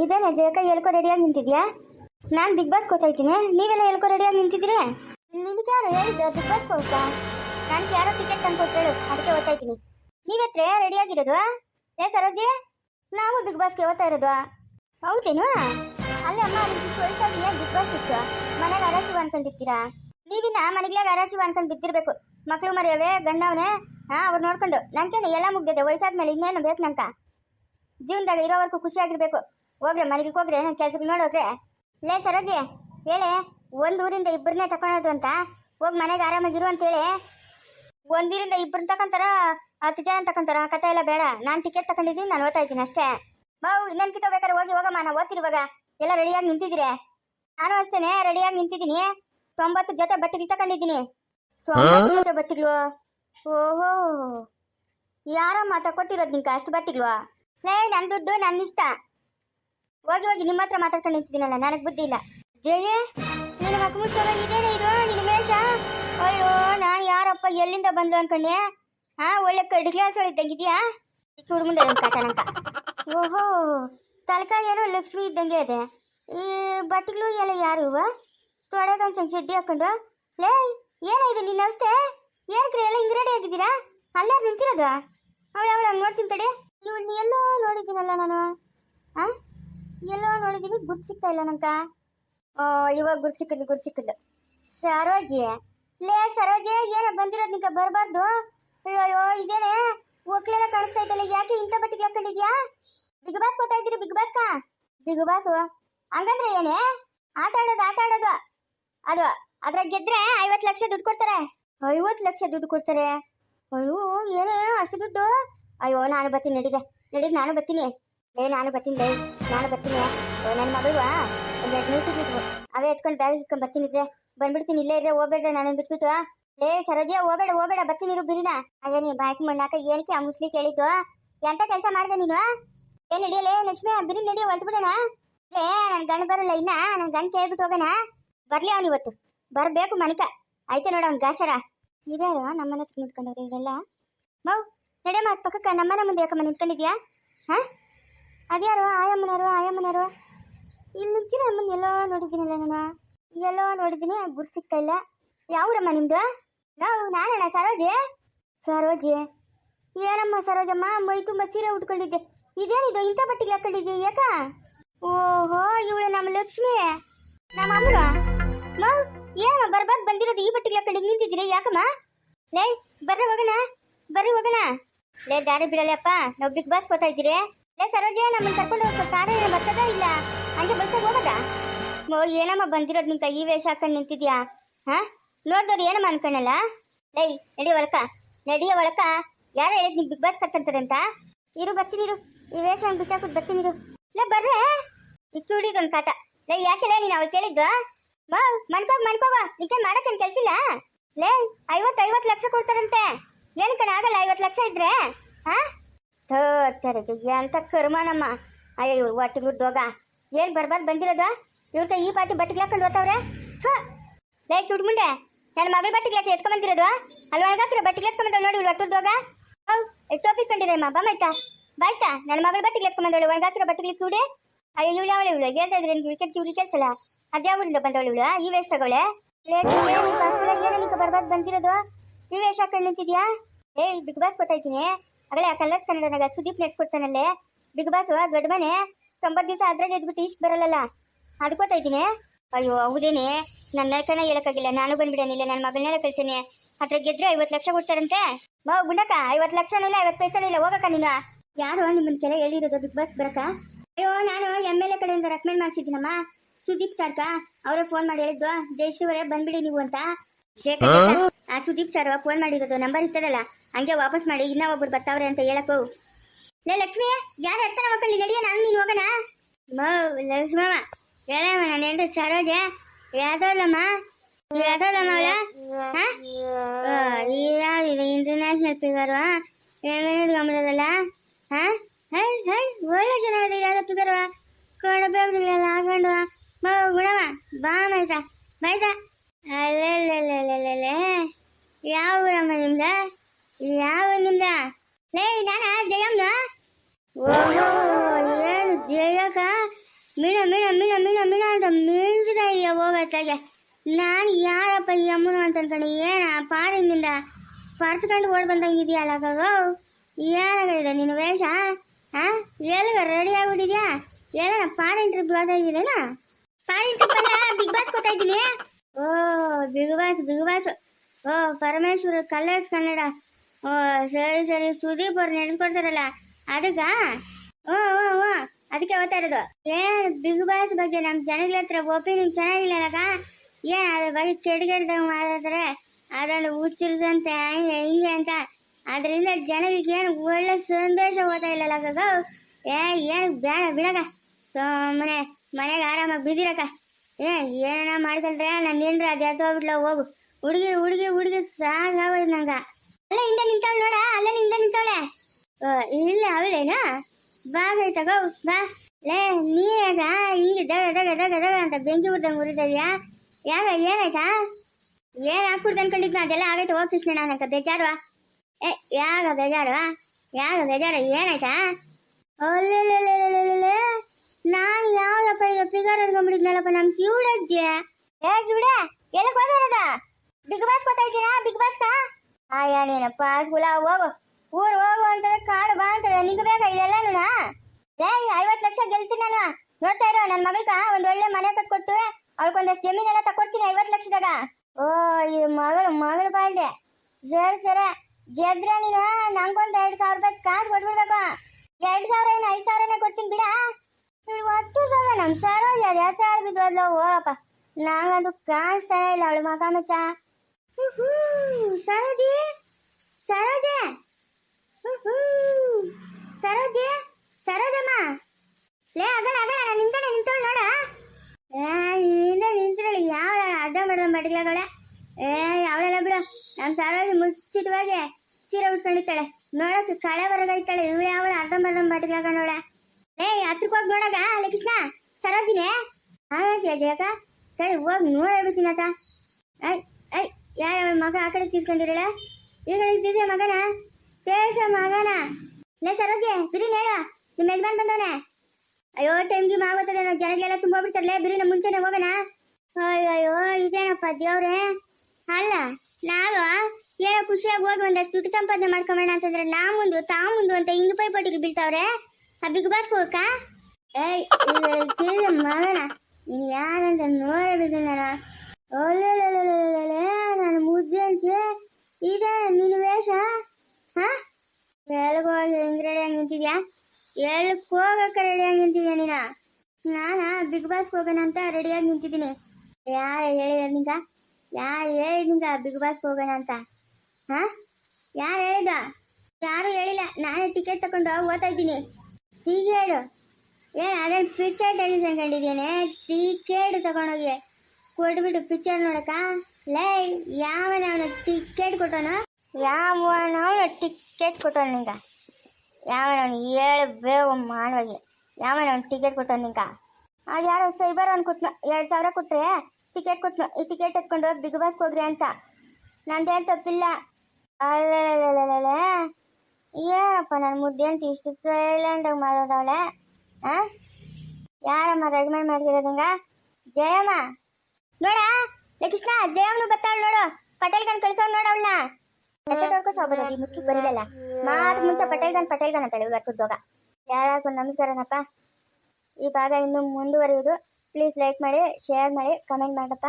ಇದೇನೆ ಜಯಕ ಹೇಳ್ಕೊ ರೆಡಿಯಾಗಿ ನಿಂತಿದ್ಯಾ? ನಾನು ಬಿಗ್ ಬಾಸ್ ಕೊಟ್ಟಾಯ್ತೀನಿ ನೀವೆಲ್ಲ ಹೇಳ್ಕೊ ರೆಡಿಯಾಗಿ ನಿಂತಿದ್ದೀರಿ? ನಿನಗೆ ಯಾರು ಹೇಳಿದ್ದು ಬಿಗ್ ಬಾಸ್ ಹೋಗ್ತಾ ನನಗೆ ಯಾರೋ ಟಿಕೆಟ್ ತಂದು ಕೊಟ್ಟೇಳು ಅದಕ್ಕೆ ಓದ್ತಾಯ್ತೀನಿ ನೀವೆತ್ರೆ ರೆಡಿಯಾಗಿರೋದು ಏ ಸರೋಜಿ, ನಾವು ಬಿಗ್ ಬಾಸ್ಗೆ ಓದ್ತಾ ಇರೋದು ಹೌದೇನು? ಅಲ್ಲಿ ಅಮ್ಮ ನಿಮ್ಗೆ ಏನು ಬಿಗ್ ಬಾಸ್ ಇತ್ತು? ಮನೆಗೆ ಅರಶಿವ ಅನ್ಕೊಂಡಿರ್ತೀರಾ ನೀವಿನ ಮನೆಗ್ಲಾಗ ಅರಶಿವ ಅನ್ಕೊಂಡು ಬಿದ್ದಿರ್ಬೇಕು. ಮಕ್ಳು ಮರೆಯವೇ, ಗಂಡವನೇ ಹಾ ಅವ್ರು ನೋಡ್ಕೊಂಡು. ನನ್ಕೇನೆ ಎಲ್ಲ ಮುಗ್ದಿದೆ? ವಯಸ್ಸಾದ್ಮೇಲೆ ಇನ್ನೇನು ಬೇಕು ನಂಕ ಜೀವನದಾಗ ಇರೋವರೆಗೂ ಖುಷಿಯಾಗಿರ್ಬೇಕು ಹೋಗ್ರೆ ಮನೆಗೆ ಹೋಗ್ರೆ ನನ್ನ ಕೆಲ್ಸಕ್ಕೆ ನೋಡೋಗ್ರೆ ಲೇ ಸರೋಜಿ ಹೇಳಿ ಒಂದು ಊರಿಂದ ಇಬ್ಬರನ್ನೇ ತಗೊಳೋದು ಅಂತ. ಹೋಗಿ ಮನೆಗೆ ಆರಾಮಾಗಿರು ಅಂತೇಳಿ. ಒಂದೂರಿಂದ ಇಬ್ಬರನ್ನ ತಗೊಂತಾರ ಹತ್ತು ಜನ ತಗೊಂತಾರ ಆ ಕಥೆ ಎಲ್ಲ ಬೇಡ. ನಾನು ಟಿಕೆಟ್ ತಗೊಂಡಿದ್ದೀನಿ ನಾನು ಓದ್ತಾ ಇದ್ದೀನಿ ಅಷ್ಟೇ. ಬಾವು ಇನ್ನೊಂದು ಕಿತ್ತ ಬೇಕಾದ್ರೆ ಹೋಗಿ ಹೋಗಮ್ಮ ನಾನು ಓದ್ತೀರಿ ಇವಾಗ. ಎಲ್ಲ ರೆಡಿಯಾಗಿ ನಿಂತಿದ್ದೀರಿ. ನಾನು ಅಷ್ಟೇನೆ ರೆಡಿಯಾಗಿ ನಿಂತಿದ್ದೀನಿ. ತೊಂಬತ್ತು ಜೊತೆ ಬಟ್ಟೆಗಳು ತಗೊಂಡಿದ್ದೀನಿ ತೊಂಬತ್ತು ಜೊತೆ ಬಟ್ಟೆಗಳು. ಓಹೋ. ಯಾರಮ್ಮ ಕೊಟ್ಟಿರೋದು ನಿಂಗೆ ಅಷ್ಟು ಬಟ್ಟೆಗಳು? ಲೇ ನನ್ನ ದುಡ್ಡು ನನ್ನ ಇಷ್ಟ. ಹೋಗಿ ಹೋಗಿ ನಿಮ್ಮ ಹತ್ರ ಮಾತಾಡ್ಕೊಂಡು ನಿಂತಿದ್ದೀನಲ್ಲ, ನನಗೆ ಬುದ್ಧಿ ಇಲ್ಲ. ಜಯ, ನಿನ್ನ ಮಕ್ಕಳು ಇದೇನೆ ಇದು, ನಿನ್ನ ಮೇಷ ಅಯ್ಯೋ, ನಾನು ಯಾರಪ್ಪ ಎಲ್ಲಿಂದ ಬಂದು ಅನ್ಕೊಂಡೆ? ಹಾ ಒಳ್ಳೆ ಕಡಿಗ್ಲಾಸ್ ಇದ್ದಂಗಿದ್ಯಾ ಚೂರು ಮುಂದೆ ಕಾಟನಂಕ ಓಹೋ, ತಲಕಾಯಿ ಏನೋ ಲಕ್ಷ್ಮಿ ಇದ್ದಂಗೆ ಇದೆ. ಈ ಬಟ್ಟೆಗಳು ಎಲ್ಲ ಯಾರು ಇವ? ತೊಡೆಗೊಂದು ಸ್ವಲ್ಪ ಶೆಡ್ಡಿ ಹಾಕೊಂಡು, ಲೇ ಏನಾಯ್ತು ನಿನ್ನ ಅವಸ್ಥೆ ಏನಕ್ರಿ ಎಲ್ಲ ಹಿಂಗೆ ರೆಡಿ ಆಗಿದ್ದೀರಾ? ಅಲ್ಲೇ ನಿಂತಿರೋದು? ಅವಳು ಅವಳು, ಹಂಗೆ ನೋಡ್ತೀನಿ ತಡಿ. ಇವಳು ಎಲ್ಲೋ ನೋಡಿದ್ದೀನಲ್ಲ ನಾನು. ಆ? ಎಲ್ಲೋ ನೋಡಿದೀನಿ ಗುಡ್ ಸಿಗ್ತಾ ಇಲ್ಲ ನಂಕ ಇವಾಗ ಗುರ್ತು ಸಿಕ್ಕಿದ್ಲು ಗುಡ್ ಸಿಕ್ಕಿದ್ಲು ಸರೋಜಿ. ಲೇ ಸರೋಜಿ, ಏನ ಬಂದಿರೋದು ನಿಂಕ ಬರಬಾರ್ದು? ಅಯ್ಯೋ ಇದೇನೆ? ಒಕ್ಲೆಲ್ಲ ಕಾಣಿಸ್ತಾ ಇದ್ದಲ್ಲ ಯಾಕೆ ಇಂಥ ಬಟ್ಟೆಗೆ ಹಾಕೊಂಡಿದ್ಯಾ? ಬಿಗ್ ಬಾಸ್ ಗೊತ್ತಾ ಇದ್ದೀರಿ, ಬಿಗ್ ಬಾಸ್ ಕಾ ಬಿಗ್ ಬಾಸ್? ಹಂಗಂದ್ರೆ ಏನೇ? ಆಟ ಆಡೋದು ಆಟ ಆಡೋದು. ಅದು, ಅದ್ರಾಗ ಗೆದ್ರೆ ಐವತ್ತು ಲಕ್ಷ ದುಡ್ಡು ಕೊಡ್ತಾರೆ. ಐವತ್ತು ಲಕ್ಷ ದುಡ್ಡು ಕೊಡ್ತಾರೆ. ಅಯ್ಯೋ, ಏನೇ ಅಷ್ಟು ದುಡ್ಡು? ಅಯ್ಯೋ, ನಾನು ಬರ್ತೀನಿ, ನಡಿಗೆ. ನಡಿಗೆ, ನಾನು ಬರ್ತೀನಿ. ಏ ನಾನು ಬರ್ತೀನಿ ಲೈ, ನಾನು ಬರ್ತೀನಿ ನನ್ನ ಮಗಳು ಒಂದು ಎರಡು ಮೀಟಿಗಿದ್ವು ಅವೇ ಎತ್ಕೊಂಡು ಬ್ಯಾಗ್ ಇಟ್ಕೊಂಡು ಬರ್ತೀನಿ ಇರ್ರೆ. ಬಂದ್ಬಿಡ್ತೀನಿ ಇಲ್ಲೇ ಇರ್ರೆ, ಹೋಗ್ಬೇಡ್ರೆ ನಾನು ಬಿಟ್ಬಿಟ್ಟು. ಏ ಸರೋಜಿ ಹೋಗ್ಬೇಡ ಹೋಗ್ಬೇಡ, ಬರ್ತೀನಿ ಇರು ಬಿರಿನ ಅಯ್ಯೋ ನೀ ಬಾಯ್ಕ್ ಮಣ್ಣಾಕ ಏನಕ್ಕೆ ಆ ಮುಸ್ಲಿ ಕೇಳಿದ್ದು? ಎಂತ ಕೆಲಸ ಮಾಡ್ದೆ ನೀನು? ಏನ್ ನಡಿಯಲೇ ಲಕ್ಷ್ಮಿ ಬಿರಿ ನಡಿಯ ಹೊಲ್ಟ್ಬಿಡೋಣ ಏ ನನ್ ಗಂಡ ಬರಲ್ಲ ಇನ್ನ, ನನ್ ಗಂಡ ಕೇಳ್ಬಿಟ್ಟು ಹೋಗೋಣ. ಬರ್ಲಿ ಅವ್ನು ಇವತ್ತು. ಬರ್ಬೇಕು ಮನಿಕ. ಆಯ್ತು ನೋಡ ಅವ್ನ್ ಗಾಸರ ಇದಾರು ನಮ್ಮನೆ ನಿಂತ್ಕೊಂಡವ್ರು ಇವರೆಲ್ಲ? ಮೌ, ನಡೆಯಮ್ಮ ಪಕ್ಕಕ್ಕ ನಮ್ಮನೆ ಮುಂದೆ ಯಾಕಮ್ಮ ನಿಂತ್ಕೊಂಡಿದ್ಯಾ? ಹಾ? ಅದ್ಯಾರು? ಆಯಮ್ಮನವರು ಆಯಮ್ಮನವರು ಇಲ್ಲಿ ನಿಂತಿರ ಅಮ್ಮನ ಎಲ್ಲೋ ನೋಡಿದ್ದೀನಲ್ಲ ನಾನು? ಎಲ್ಲೋ ನೋಡಿದ್ದೀನಿ ಗುರು ಸಿಗ್ತಾ ಇಲ್ಲ. ಯಾವೂರಮ್ಮ ನಿಮ್ದು? ನಾವು ನಾನಣ್ಣ, ಸರೋಜಿ? ಸರೋಜಿ? ಏನಮ್ಮ ಸರೋಜಮ್ಮ, ಮೈ ತುಂಬ ಸೀರೆ ಉಟ್ಕೊಂಡಿದ್ದೆ. ಇದೇನಿದು, ಇಂಥ ಬಟ್ಟೆಗೆ ಹಾಕೊಂಡಿದ್ದೆ ಯಾಕ ಓಹೋ, ಇವಳು ನಮ್ಮ ಲಕ್ಷ್ಮಿ. ನಮ್ಮ ಅಮ್ಮನ? ಮಾವ್ ಏನಮ್ಮ ಬರ್ಬಾರ್ದು ಬಂದಿರೋದು ಈ ಬಟ್ಟೆಗೆ ಹಾಕೊಂಡು ನಿಂತಿದ್ದೀರಿ, ಯಾಕಮ್ಮ? ಲೇ, ಬರ್ರಿ ಹೋಗೋಣ ಬರ್ರಿ ಹೋಗೋಣ. ಲೇ, ದಾರಿ ಬಿಡಲ್ಲಪ್ಪ ನಾವು ಬಿಗ್ ಬಾಸ್ ಕೊಡ್ತಾ ಇದ್ದೀರಿ. ಲೇ ಸರೋಜ, ನಮ್ಮನ್ನ ಕರ್ಕೊಂಡು ಹೋಗ್ತಾ ತಾರೆ ಬರ್ತದ ಇಲ್ಲ? ಹಂಗೆ ಬಸ್ಸಾಗ ಹೋಗೋದಾ? ಮೋ ಏನಮ್ಮ ಬಂದಿರೋದು ನಿಂತ ಈ ವೇಷ ಹಾಕೊಂಡು ನಿಂತಿದ್ಯಾ? ಹಾ? ನೋಡ್ದವ್ರು ಏನಮ್ಮ ಅನ್ಕೊಂಡಲ್ಲ? ಲೈ, ನಡಿ ಒಳಕ. ನಡಿಯ ಒಳಕ. ಯಾರು ಹೇಳಿದ್ ನೀವು ಬಿಗ್ ಬಾಸ್ ಕರ್ಕೊಂತಾರೆ ಅಂತ. ಇರು, ಬರ್ತೀನಿ ಇರು. ಈ ವೇಷ ಹಂಗೆ ಬಿಚ್ಚಾಕ್ಬಿಟ್ಟು ಬರ್ತೀನಿ ಇರು. ಲೇ, ಬರ್ರೆ. ಈ ಚೂಡಿದೊಂದು ಕಾಟ. ಲೇ ಯಾಕೆಲ್ಲ ನೀನು ಅವಳು ಕೇಳಿದ್ದು? ಬಾ, ಮನ್ಕೋಗ ಮನ್ಕೋಗ ನಿಂಗೆ ಮಾಡಕ್ಕೇನು ಕೆಲ್ಸಿಲ್ಲ? ಲೇ ಐವತ್ತು ಐವತ್ತು ಲಕ್ಷ ಕೊಡ್ತಾರಂತೆ. ಏನಕ್ಕೆ ಆಗಲ್ಲ ಐವತ್ತು ಲಕ್ಷ ಇದ್ರೆ? ಹಾ? ಥೋರ್ತಾರೆ ಅಂತ ಕರ್ಮನಮ್ಮ ಅಯ್ಯ ಇವ್ರು ಒಟ್ಟು ಗುಡ್ಡೋಗ ಏನು ಬರ್ಬಾರ್ದು ಬಂದಿರೋದು? ಇವ್ರ ಈ ಪಾಟಿ ಬಟ್ಟೆಗೆ ಹಾಕೊಂಡು ಹೋಗ್ತಾವ್ರೆ? ಥೋ! ಲೈ ತುಡ್ ಮುಂಡೆ ನನ್ನ ಮಗಳ ಬಟ್ಟಿಗೆ ಯಾಕೆ ಎತ್ಕೊಂಡ್ ಬಂದಿರೋದು? ಅಲ್ಲಿ ಒಳಗಾಕಿರೋ ಬಟ್ಟೆಗೆ ಎತ್ಕೊಂಡ್ ನೋಡಿ ಇವ್ರು ಒಟ್ಟುದ್ದೋಗ ಹೌ ಟೋಪಿ ಕಂಡಿರಮ್ಮ ಬಾಮಾಯ್ತಾ ಬಾಯ್ತಾ ನನ್ನ ಮಗಳ ಬಟ್ಟೆಗೆ ಎತ್ಕೊಂಡ್ ಬಂದವಳು ಒಳಗಾಕಿರೋ ಬಟ್ಟಿಗೆ ಚೂಡಿ ಅಯ್ಯೋ ಇವಳು ಯಾವಳು ಇವಳು? ಹೇಳ್ತಾ ಇದ್ರೆ ವಿಕೆಟ್ ಇವ್ರಿಗೆ ಕೆಲಸಲ್ಲ ಅದ್ಯಾವೂರಿಂದ ಬಂದವಳು ಇವಳು ಈ ವೇಷ ತಗೊಳೆ ಬರ್ಬಾರ್ದು ಬಂದಿರೋದು? ಈ ವೇಷ ಹಾಕೊಂಡು ನಿಂತಿದ್ಯಾ? ಏಯ್ ಬಿಗ್ ಬಾಸ್ ಗೊತ್ತಾಯ್ತೀನಿ ಅಗಲೇ ಆ ಕಲರ್ಸ್ ಕನ್ನಡನಾಗ ಸುದೀಪ್ ನೆಟ್ಸ್ಕೊಡ್ತಾನಲ್ಲೇ ಬಿಗ್ ಬಾಸ್ ದೊಡ್ಡ ಮನೆ? ತೊಂಬತ್ತು ದಿವಸ ಅದ್ರಾಗ ಎದ್ಬಿಟ್ಟು ಇಷ್ಟ ಬರಲ್ಲ ಅದ್ಕೋತಾ ಇದ್ದೀನಿ. ಅಯ್ಯೋ, ಹೌದೇನೆ? ನನ್ನ ಕಣ ಹೇಳಕ್ಕಾಗಿಲ್ಲ. ನಾನು ಬಂದ್ಬಿಡೋನಿಲ್ಲ. ನನ್ನ ಮಗಳನ್ನೆಲ್ಲ ಕಳ್ಸೀನಿ. ಅದ್ರ ಗೆದ್ರೆ ಐವತ್ತು ಲಕ್ಷ ಕೊಡ್ತಾರಂತೆ? ಬಾ, ಗುಂಡಕ್ಕ, ಐವತ್ತು ಲಕ್ಷನೂ ಇಲ್ಲ, ಐವತ್ತು ಪೈಸನೂ ಇಲ್ಲ. ಹೋಗಕ್ಕ ನೀನು. ಯಾರು ನಿಮ್ಮನ್ನ ಕೆಲ ಹೇಳಿರೋದು ಬಿಗ್ ಬಾಸ್ ಬರಕ? ಅಯ್ಯೋ, ನಾನು ಎಂ ಎಲ್ ಎ ಕಡೆಯಿಂದ ರೆಕಮೆಂಡ್ ಮಾಡ್ಸಿದ್ದೀನಮ್ಮ. ಸುದೀಪ್ ಸಾರ್ಕ, ಅವರೇ ಫೋನ್ ಮಾಡಿ ಹೇಳಿದ್ದು ಜಯಶಿವರೇ ಬಂದ್ಬಿಡಿ ನೀವು ಅಂತ. ಆ ಸುದೀಪ್ ಸರ್ ಫೋನ್ ಮಾಡಿರೋದು ನಂಬರ್ ಇತ್ತದಲ್ಲ ಹಂಗೆ ವಾಪಸ್ ಮಾಡಿ ಇನ್ನ ಒಬ್ರು ಬರ್ತಾವ್ರೆ ಅಂತ ಹೇಳಕ್ಕೋ. ಲೇ ಲಕ್ಷ್ಮಿ ಯಾರು ಎತ್ತನ ಮಕ್ಕಳು ನಡಿಯ ನಾನು ನೀನು ಹೋಗೋಣ? ಲಕ್ಷ್ಮಮ್ಮ ಹೇಳಮ್ಮ ನಾನು ಹೇಳ್ದೆ ಸರೋಜ. ಯಾವ್ದಲ್ಲಮ್ಮ ಯಾವ್ದಲ್ಲಮ್ಮ ಅವಳ? ಯಾವ್ದಿದೆ ಇಂಟರ್ನ್ಯಾಷನಲ್ ಫಿಗರು ಗಮನದಲ್ಲ ಹಾ? ಹೈ ಹೈ ಒಳ್ಳೆ ಚೆನ್ನಾಗಿದೆ ಯಾವ್ದು ಫಿಗರು ಕೊಡಬೇಕಿಲ್ಲ ಹಾಕೊಂಡು ಬಾ ಗುಣವ ಬಾ ಮೈತಾ ಮೈತಾ. ಅಲ್ಲೇ ಯಾವ ಊರಮ್ಮ ನಿಮ್ದ ಯಾವ ನಿಮ್ದ ಲೇ ನಾನ ಜಯಮ್ಮ ಓಹೋ ಏನು ಜಯಕ ಮೀನ ಮೀನ ಮೀನ ಮೀನ ಮೀನ ಅಂತ ಮಿಂಚಿದ ಹೋಗತ್ತಾಗೆ ನಾನು ಯಾರಪ್ಪ ಈ ಅಮ್ಮನು ಅಂತ ಅನ್ಕೊಂಡು ಏನ ಪಾಡಿನಿಂದ ಪರ್ಸ್ಕೊಂಡು ಓಡ್ ಬಂದಂಗಿದೆಯಲ್ಲ ಗಗೋ ಏನಾಗಿದೆ ನಿನ್ನ ವೇಷ ಹಾ ಎಲ್ಲಿಗ ರೆಡಿ ಆಗ್ಬಿಟ್ಟಿದ್ಯಾ ಎಲ್ಲ ಪಾಡಿನ ಟ್ರಿಪ್ ಹೋಗ್ತಾ ಇದ್ದೀರೇನಾ ಪಾಡಿನ ಟ್ರಿಪ್ ಅಲ್ಲ ಬಿಗ್ ಬಾಸ್ ಕೊಡ್ತಾ ಇದ್ದೀನಿ ಓ ಬಿಗ್ ಬಾಸ್ ಬಿಗ್ ಬಾಸ್ ಓ, ಪರಮೇಶ್ವರ ಕಲರ್ಸ್ ಕನ್ನಡ. ಓ, ಸರಿ ಸರಿ, ಸುದೀಪ್ ಅವ್ರು ನೆನ್ಕೊಡ್ತಾರಲ್ಲ ಅದಕ್ಕ? ಓ ಓ ಓ, ಅದಕ್ಕೆ ಓದ್ತಾ ಇರೋದು. ಏ ಬಿಗ್ ಬಾಸ್ ಬಗ್ಗೆ ನಮ್ಮ ಜನಗಳ ಹತ್ರ ಒಪಿನಿಯನ್ ಚೆನ್ನಾಗಿಲ್ಲಕ್ಕ ಏನ್ ಅದ್ರ ಬಗ್ಗೆ ಕೆಟ್ಟದಾಗ ಮಾತಾಡ್ತಾರೆ? ಅದನ್ನು ಹುಚ್ಚಿರ್ದಂತೆ ಹಂಗೆ, ಹಿಂಗೆ ಅಂತ. ಅದರಿಂದ ಜನಗಳಿಗೆ ಏನು ಒಳ್ಳೆ ಸಂದೇಶ ಓದ್ತಾ ಇಲ್ಲಲ್ಲ ಏ, ಏನು ಬೇಡ ಬಿಡಕ ಮನೆ ಮನೆಗೆ ಆರಾಮಾಗಿ ಬಿದ್ದಿರಕ್ಕ. ಏ, ಏನ ಮಾಡ್ಕೊಂಡ್ರೆ ನಾನು ಏನ್ರ ಅದು ಹೋಗ್ಬಿಟ್ಲ ಹೋಗು. ಹುಡುಗಿ ಹುಡುಗಿ ಹುಡುಗಿ ಸಾಕಾಗೋದು ನಂಗ. ಅಲ್ಲ ಹಿಂದೆ ನಿಂತಾಳ ನೋಡ, ಅಲ್ಲ ಹಿಂದೆ ನಿಂತಾಳೆ ಇಲ್ಲ, ಅವಳೇನಾ? ಬಾ ಗೈ ತಗೋ, ಬಾ. ಲೇ, ನೀ ಯಾಕ ಹಿಂಗೆ ದಗ ದಗ ದಗ ದಗ ಅಂತ ಬೆಂಕಿ ಉರ್ದಂಗೆ ಉರಿತಾ ಇದೆಯಾ? ಯಾಕ, ಏನಾಯ್ತಾ? ಏನ್ ಹಾಕ್ಬಿಡ್ದು ಅನ್ಕೊಂಡಿದ್ನ? ಅದೆಲ್ಲ ಆಗೈತೆ ಹೋಗ್ ಕೃಷ್ಣ ನನಕ ಬೇಜಾರು? ಏ ಯಾಗ ಬೇಜಾರು? ಯಾಗ ಬೇಜಾರು? ಏನಾಯ್ತಾ? ಅಲ್ಲೇ ನಾನು ಹಿಡ್ಕೊಂಡ್ಬಿಟ್ಟಿದ್ನಲ್ಲಪ್ಪ ನಮ್ ಕಿವುಡಜ್ಜಿ ಏ ಕಿವುಡ ಎಲ್ಲ ಹೋಗಿರೋದ ಬಿಗ್ ಬಾಸ್ ಗೊತ್ತಾಯ್ತೀರಾ ಬಿಗ್ ಬಾಸ್ ಕಾ? ಆಯಾ ನೀನು ಪಾಸ್ ಗುಲ ಹೋಗು. ಊರ್ ಹೋಗು ಅಂತಾರೆ ಕಾಡು ಬಾ ಅಂತಾರೆ ನಿಂಗೆ ಬೇಕಾ ಇದೆಲ್ಲನೂ ಏ ಐವತ್ತು ಲಕ್ಷ ಗೆಲ್ತೀನಿ ನಾನು. ನೋಡ್ತಾ ಇರೋ ನನ್ನ ಮಗಳ್ಕ ಒಂದ್ ಒಳ್ಳೆ ಮನೆ ಕಟ್ಕೊಟ್ಟು ಅವಳಿಗೊಂದಷ್ಟು ಜಮೀನೆಲ್ಲ ತಕ್ಕೊಡ್ತೀನಿ ಐವತ್ತು ಲಕ್ಷದಾಗ. ಓ ಇದು ಮಗಳು ಮಗಳು ಬಾಳ್ದೆ ಸರಿ ಸರಿ. ಗೆದ್ರೆ ನೀನು ನಂಗೊಂದು ಎರಡು ಸಾವಿರ ರೂಪಾಯಿ ಕಾಸು ಕೊಟ್ಬಿಡ್ಬೇಕು. ಎರಡು ಸಾವಿರ ಏನು ಐದು ಸಾವಿರನೇ ಕೊಡ್ತೀನಿ ಬಿಡ. ಇವ್ಳು ಒಟ್ಟು ಸಲ ನಮ್ಮ ಸರೋಜ ಅದು ಯಾವ ಸಾವಿರ ಬಿದ್ದೋದ್ಲ ಹೋಗಪ್ಪ ನಂಗಂತೂ ಕಾಣಿಸ್ತಾನೆ ಇಲ್ಲ ಅವಳು ಮಗ ಮಚ್ಚ ಸರೋಜಿ ಸರೋಜೆ ಸರೋಜಿ ಸರೋಜಮ್ಮ ಲೇ ಆಗಲ್ಲ ಆಗಲ್ಲ ನಾನು ನಿಂತಾನೆ ನಿಂತೋಳು ನೋಡ ಏ ಹಿಂದೆ ನಿಂತಿರಲಿ ಯಾವ ಅಡ್ಡ ಮಾಡ್ದ ಮಡಿಗಳಗಳ ಏ ಅವಳೆಲ್ಲ ಬಿಡು ನಮ್ಮ ಸರೋಜ ಮುಚ್ಚಿಟವಾಗಿ ಸೀರೆ ಉಟ್ಕೊಂಡಿರ್ತಾಳೆ ನೋಡಕ್ಕೆ ಕಳೆ ಬರೋದೈತಾಳೆ ಇವಳು ಯಾವ ಅರ್ಧ ಮರ್ಧ ಮಡಿಗಳಗ ನೋಡ ಏ ಹತ್ರಕ್ಕೆ ಹೋಗಿ ನೋಡಾಗ ಅಲ್ಲ ಕೃಷ್ಣ ಸರೋಜಿನಿ ಜಯಕ ಸರಿ, ಹೋಗಿ ನೋಡ್ಬಿಡ್ತೀನಿ ಅಕ್ಕ. ಐ ಐ ಯಾವ ಮಗ ಆ ಕಡೆ ತಿಳ್ಕೊಂಡಿರಲ್ಲ ಈಗ ನಿಂತಿದ್ದೆ ಮಗನ? ಕೇಳ್ಸ ಮಗನ? ಲೇ, ಸರೋಜಿ ಬಿರಿ ಹೇಳ. ನಿಮ್ಮ ಯಜಮಾನ್ ಬಂದವನೆ? ಅಯ್ಯೋ ಟೈಮ್ಗೆ ಮಾಗುತ್ತದೆ ನಾವು ಜನಗಳೆಲ್ಲ ತುಂಬ ಬಿರಿ ನಮ್ಮ ಮುಂಚೆನೆ ಹೋಗೋಣ. ಅಯ್ಯೋ ಅಯ್ಯೋ ಇದೇನಪ್ಪ ದೇವ್ರೆ? ಅಲ್ಲ, ನಾವು ಏನೋ ಖುಷಿಯಾಗಿ ಹೋಗಿ ಒಂದಷ್ಟು ದುಡ್ಡು ಸಂಪಾದನೆ ಮಾಡ್ಕೊಂಬೋಣ ಅಂತಂದ್ರೆ ನಾ ಮುಂದು ತಾ ಮುಂದು ಅಂತ ಹಿಂಗ್ ಪೈಪೋಟಿಗೆ ಬೀಳ್ತಾವ್ರೆ? ಆ ಬಿಗ್ ಬಾಸ್ ಹೋಗಕ್ಕ ಏಯ್ ಇದು ಸೀರೆ ಮಗನ ಇನ್ನು ಯಾರಂತ ನೋಡಬಿಡ್ತೀನಿ ನಾನು ಒಳ್ಳೆ ನಾನು ಮುದ್ದೆ ಅಂತ ಇದೆ ನಿನ್ನ ವೇಷ ಹಾ ಎಲ್ಲಿಗೆ ಹೋಗಿ ರೆಡಿಯಾಗಿ ನಿಂತಿದ್ಯಾ ಎಲ್ಲಿ ಹೋಗಕ್ಕೆ ರೆಡಿ ಆಗಿ ನಿಂತಿದ್ಯಾ ನೀನ ನಾನ ಬಿಗ್ ಬಾಸ್ ಹೋಗೋಣ ಅಂತ ರೆಡಿಯಾಗಿ ನಿಂತಿದ್ದೀನಿ ಯಾರು ಹೇಳಿದ ನಿಂಗ ಯಾರು ಹೇಳಿದ ನಿಂಗ ಬಿಗ್ ಬಾಸ್ ಹೋಗೋಣ ಅಂತ ಹಾ ಯಾರು ಹೇಳಿದ ಯಾರು ಹೇಳಿಲ್ಲ ನಾನೇ ಟಿಕೆಟ್ ತಗೊಂಡು ಓದ್ತಾ ಇದ್ದೀನಿ. ಟಿಕೆಟ್ ಏನು ಅದೇನು ಪಿಕ್ಚರ್ ಟೆಲಿಸ್ ಅನ್ಕೊಂಡಿದ್ದೇನೆ ಟಿಕೆಟ್ ತಗೊಂಡೋಗಿ ಕೊಟ್ಬಿಟ್ಟು ಪಿಕ್ಚರ್ ನೋಡಕ ಲೇ, ಯಾವನ ಯಾವನವನ ಟಿಕೆಟ್ ಕೊಟ್ಟನು ಯಾವನವನ ಟಿಕೆಟ್ ಕೊಟ್ಟನು ನಿಂಗ? ಯಾವನವನು ಏಳು ಬೇವು ಮಾಡುವಾಗಿ ಯಾವನವನು ಟಿಕೆಟ್ ಕೊಟ್ಟನು ನಿಂಗ? ಅದು ಯಾರೋ ಸೈಬರ್ ಅವ್ನು ಕೊಟ್ನ, ಎರಡು ಸಾವಿರ ಕೊಟ್ಟರೆ ಟಿಕೆಟ್ ಕೊಟ್ನು, ಈ ಟಿಕೆಟ್ ಎತ್ಕೊಂಡು ಬಿಗ್ ಬಾಸ್ ಹೋಗ್ರಿ ಅಂತ. ನಂದೇನು ತಪ್ಪಿಲ್ಲ. ಅಲ್ಲೇ ಏನಪ್ಪ ನನ್ನ ಮುದ್ದೆ ಅಂತ ಇಷ್ಟು ಸೈಲೆಂಟಾಗಿ ಮಾತಾಡವಳೆ ಆ? ಯಾರಮ್ಮ ರೆಕಮೆಂಡ್ ಮಾಡ್ತಿರೋದಂಗ ಜಯಮ್ಮ. ನೋಡ ಕೃಷ್ಣ, ಜಯಮ್ಮನು ಬರ್ತಾಳ ನೋಡು. ಪಟೇಲ್ ಗನ್ ಕಳಿಸೋ ನೋಡ ಅವಳನ್ನ. ಎತ್ತೆ ತೊಳ್ಕೊ ಸೋಬದಿ ಮುಕ್ಕಿ ಬರಲಿಲ್ಲ. ಮಾತು ಮುಂಚೆ ಪಟೇಲ್ ಗನ್ ಪಟೇಲ್ ಗನ್ ಅಂತಾಳೆ ಬರ್ತಿದ್ದೋಗ ಯಾರಾಗೂ ನಮಸ್ಕಾರನಪ್ಪ. ಈ ಭಾಗ ಇನ್ನು ಮುಂದುವರಿಯುವುದು. ಪ್ಲೀಸ್ ಲೈಕ್ ಮಾಡಿ ಶೇರ್ ಮಾಡಿ ಕಮೆಂಟ್ ಮಾಡಪ್ಪ.